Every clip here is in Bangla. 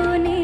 জীবনে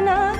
না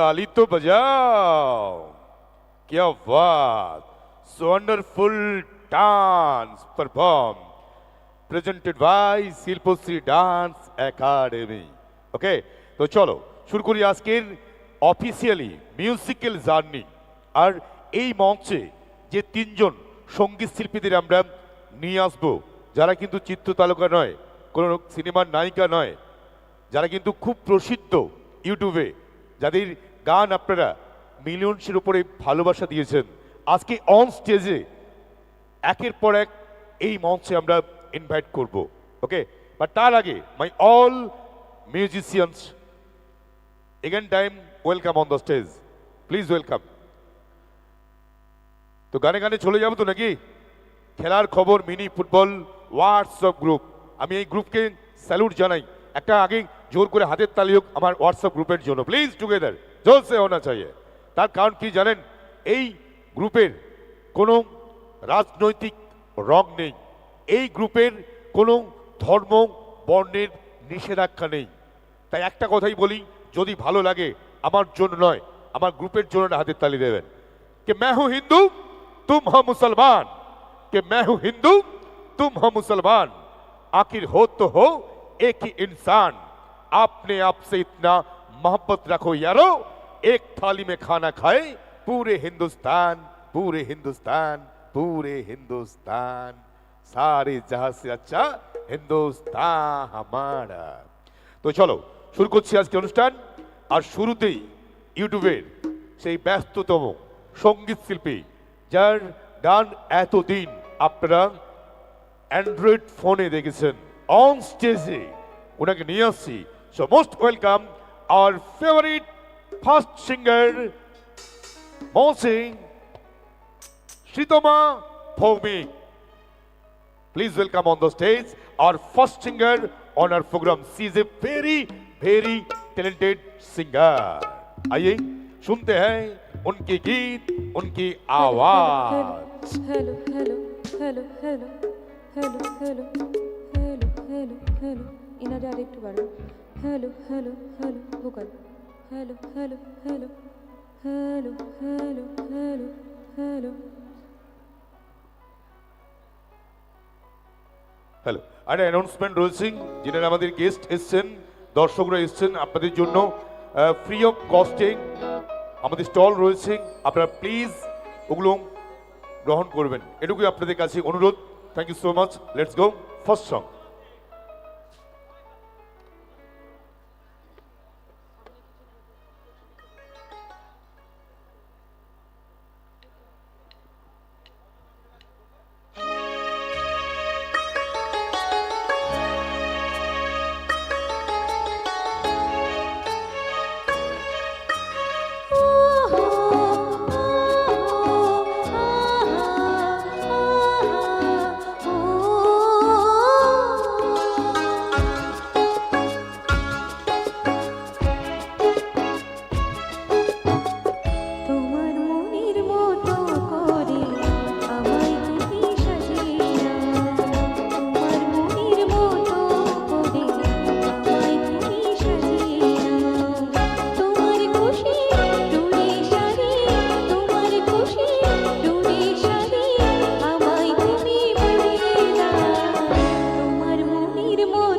ताली तो बजाओ क्या बात wonderful dance perform presented by Shilpashree dance academy okay তো চলো শুরু করি আজকের অফিসিয়ালি মিউজিক্যাল জার্নি আর এই মঞ্চে যে তিনজন সঙ্গীত শিল্পীদের আমরা নিয়ে আসবো যারা কিন্তু চিত্র তালুকা নয় কোনো সিনেমার নায়িকা নয় যারা কিন্তু খুব প্রসিদ্ধ ইউটিউবে যাদের গান আপনারা মিলিয়নসের উপরে ভালোবাসা দিয়েছেন। আজকে অন স্টেজে একের পর এক এই মঞ্চে আমরা ইনভাইট করব ওকে বাট তার আগে my all musicians again time welcome on the stage please welcome তো গানে গানে চলে যাব তো নাকি? খেলার খবর মিনি ফুটবল হোয়াটসঅ্যাপ গ্রুপ আমি এই গ্রুপকে স্যালুট জানাই। একটা আগে জোর করে হাতের তালি হোক আমার হোয়াটসঅ্যাপ গ্রুপের জন্য। প্লিজ টুগেদার জোর সে হোনা চাইয়ে তার কারণ কি জানেন এই গ্রুপের কোনো রাজনৈতিক রং নেই এই গ্রুপের কোনো ধর্ম বর্ণের নিষেধাজ্ঞা নেই তাই একটা কথাই বলি যদি ভালো লাগে আমার জন্য নয় আমার গ্রুপের জন্য না হাতের তালি দেবেন कि मैं हूं हिंदू तुम हो मुसलमान कि मैं हूं हिंदू तुम हो मुसलमान आखिर हो तो हो एक ही इंसान अपने आप से इतना मोहब्बत रखो यारो एक थाली में खाना खाए पूरे हिंदुस्तान पूरे हिंदुस्तान पूरे हिंदुस्तान सारे जहां से अच्छा हिंदुस्तान हमारा তো চলো শুরু করছি আজকে অনুষ্ঠান আর শুরুতেই ইউটিউবের সেই ব্যস্ততম সঙ্গীত শিল্পী যার গান এতদিন আপনারা অ্যান্ড্রয়েড ফোনে দেখেছেন অন স্টেজে ওনাকে নিয়ে আসছি so most welcome our favorite first singer, Monsi Shitoma Phogmi. Please welcome on the stage our first singer on our program. She is a very, very talented singer. आइए सुनते हैं उनके गीत उनकी आवाज़ hello hello hello hello hello hello hello hello hello in direct bar hello hello hello vocal hello hello hello hello hello hello hello hello R announcement রয়েছে যিনারা আমাদের গেস্ট এসছেন, দর্শকরা এসছেন আপনাদের জন্য ফ্রি অফ কস্টিং আমাদের স্টল রয়েছে আপনারা প্লিজ ওগুলো গ্রহণ করবেন। এটুকুই আপনাদের কাছে অনুরোধ। Thank you so much let's go first song ini mulu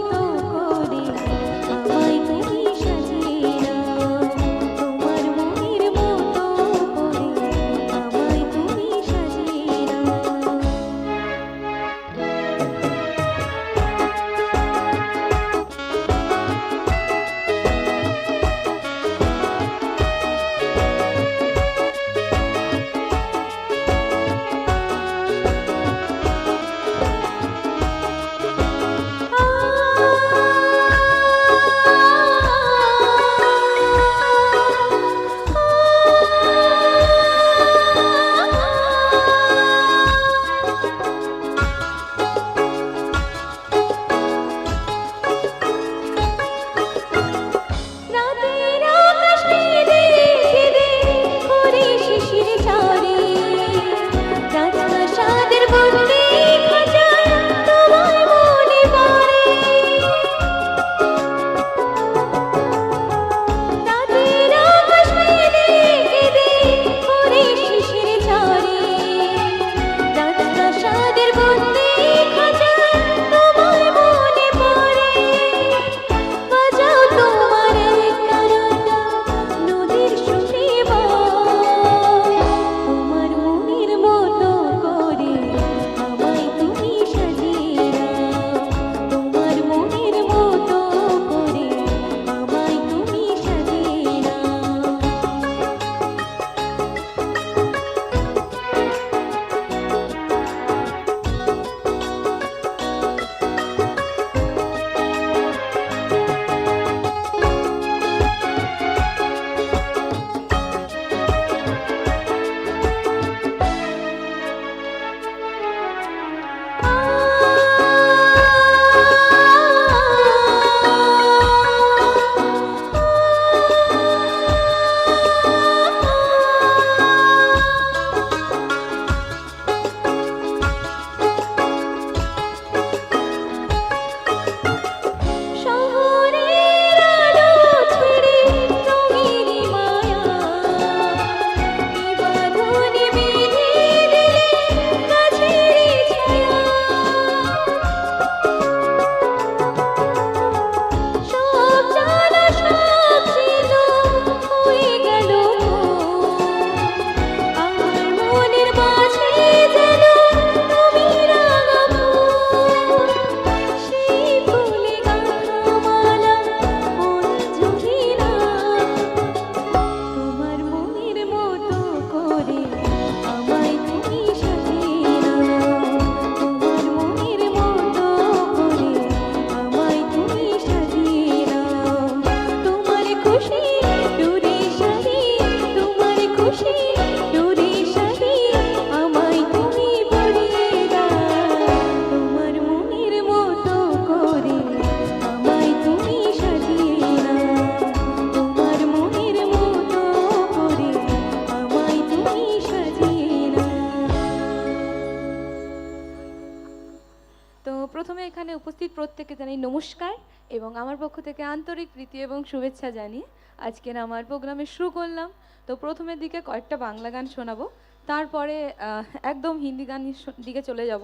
এবং আমার পক্ষ থেকে আন্তরিক প্রীতি এবং শুভেচ্ছা জানিয়ে আজকের আমার প্রোগ্রামে শুরু করলাম। তো প্রথমের দিকে কয়েকটা বাংলা গান শোনাবো। তারপরে একদম হিন্দি গান দিকে চলে যাব।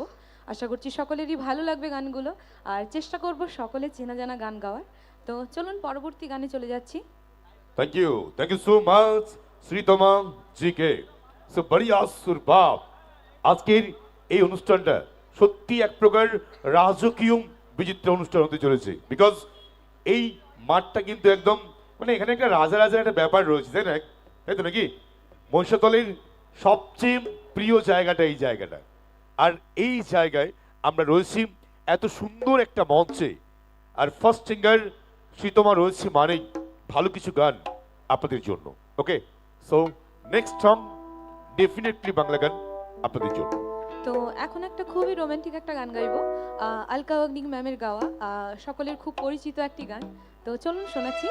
আশা করছি সকলেরই ভালো লাগবে গানগুলো। আর চেষ্টা করব সকলে চেনা জানা গান গাওয়ার। তো চলুন পরবর্তী গানে চলে যাচ্ছি। Thank you thank you so much Sreetama ji K so বড়িয়া সুরবাব আজকের এই অনুষ্ঠানটা সত্যি এক প্রকার রাজকীয় বিচিত্র অনুষ্ঠান হতে চলেছে। বিকজ এই মাঠটা কিন্তু একদম মানে এখানে একটা রাজা রাজার একটা ব্যাপার রয়েছে, তাই না? তাই তো নাকি? মহিষাতলের সবচেয়ে প্রিয় জায়গাটা এই জায়গাটা। আর এই জায়গায় আমরা রয়েছি এত সুন্দর একটা মঞ্চে। আর ফার্স্ট সিঙ্গার শ্রীতমা রয়েছে মানেই ভালো কিছু গান আপনাদের জন্য। Okay so next song definitely Bangla গান আপনাদের জন্য। তো এখন একটা খুবই রোমান্টিক একটা গান গাইবো। আলকা অগ্নিক ম্যামের গাওয়া। সকলের খুব পরিচিত একটি গান। তো চলুন শোনাচ্ছি।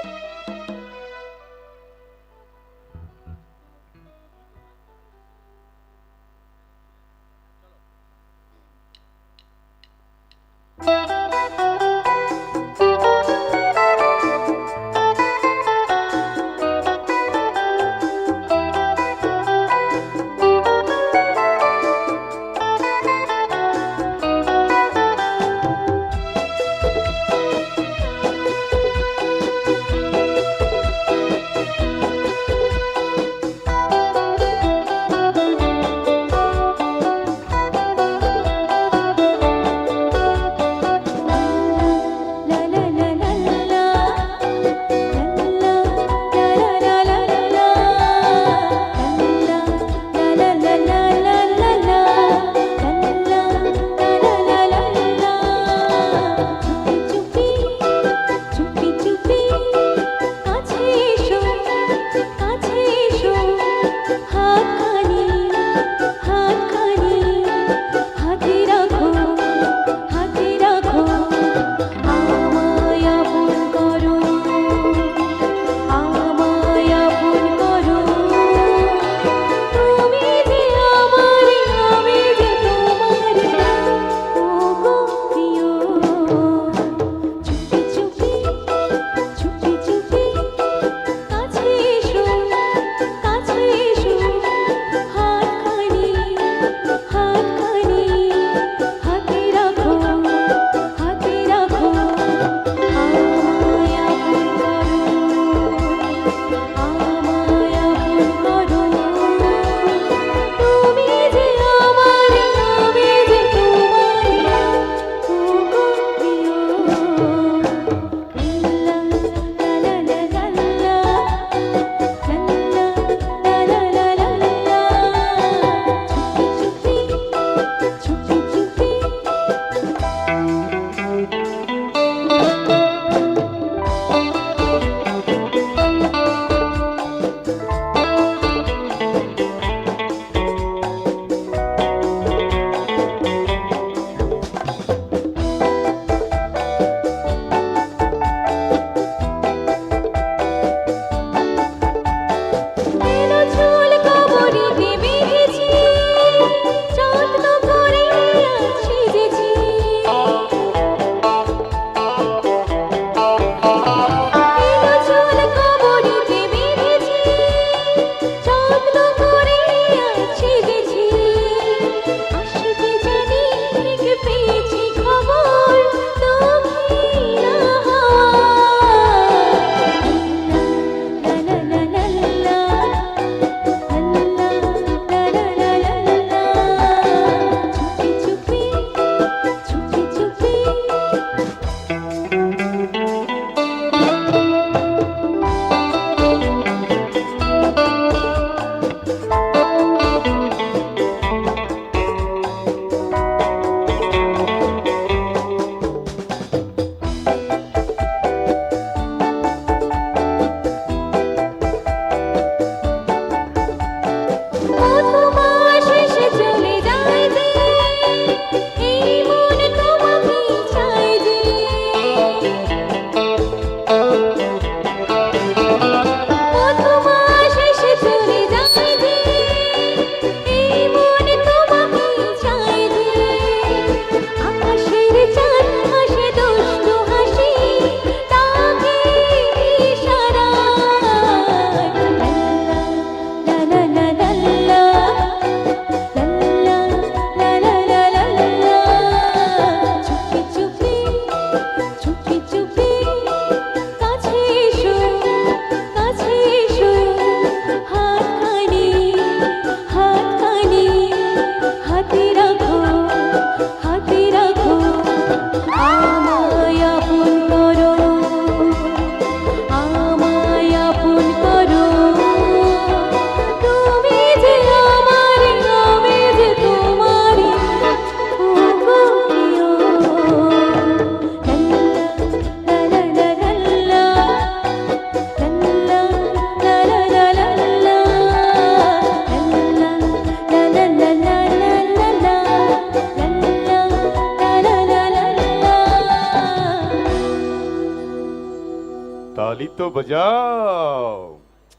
তো বাজাও।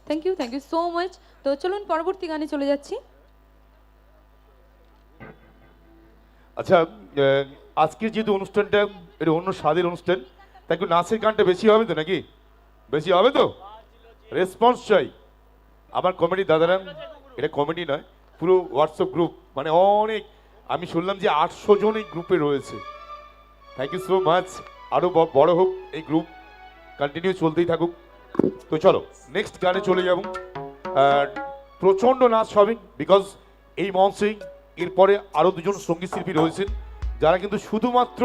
Thank you thank you so much তো চলুন পরবর্তী গানে চলে যাচ্ছি। আচ্ছা আজকের যেহেতু অনুষ্ঠানটা এটা অন্য স্বাদের অনুষ্ঠান তাই একটু নাচের গানটা বেশি হবে তো নাকি? বেশি হবে তো? রেসপন্স চাই। আমার কমেডি দাদারা এটা কমেডি নয় পুরো হোয়াটসঅ্যাপ গ্রুপ মানে অনেক আমি শুনলাম যে আটশো জন এই গ্রুপে রয়েছে। থ্যাংক ইউ সো মাচ আরও বড় হোক এই গ্রুপ কন্টিনিউ চলতেই থাকুক। তো চলো নেক্সট গানে চলে যাব। প্রচণ্ড নাচ হবে বিকজ এই মঞ্চে এরপরে আরও দুজন সংগীত শিল্পী রয়েছেন, যারা কিন্তু শুধুমাত্র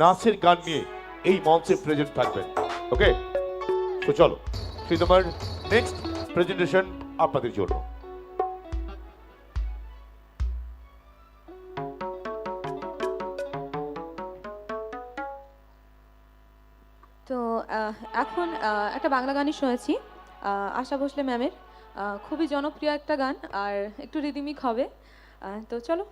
নাচের গান নিয়ে এই মঞ্চে প্রেজেন্ট থাকবেন। ওকে তো চলো, সেই তোমার নেক্সট প্রেজেন্টেশন আপনাদের জন্য। এখন একটা বাংলা গানই শুনেছি আশা ভোসলে ম্যামের। খুবই জনপ্রিয় একটা গান, আর একটু রিদিমিক হবে। তো চলো।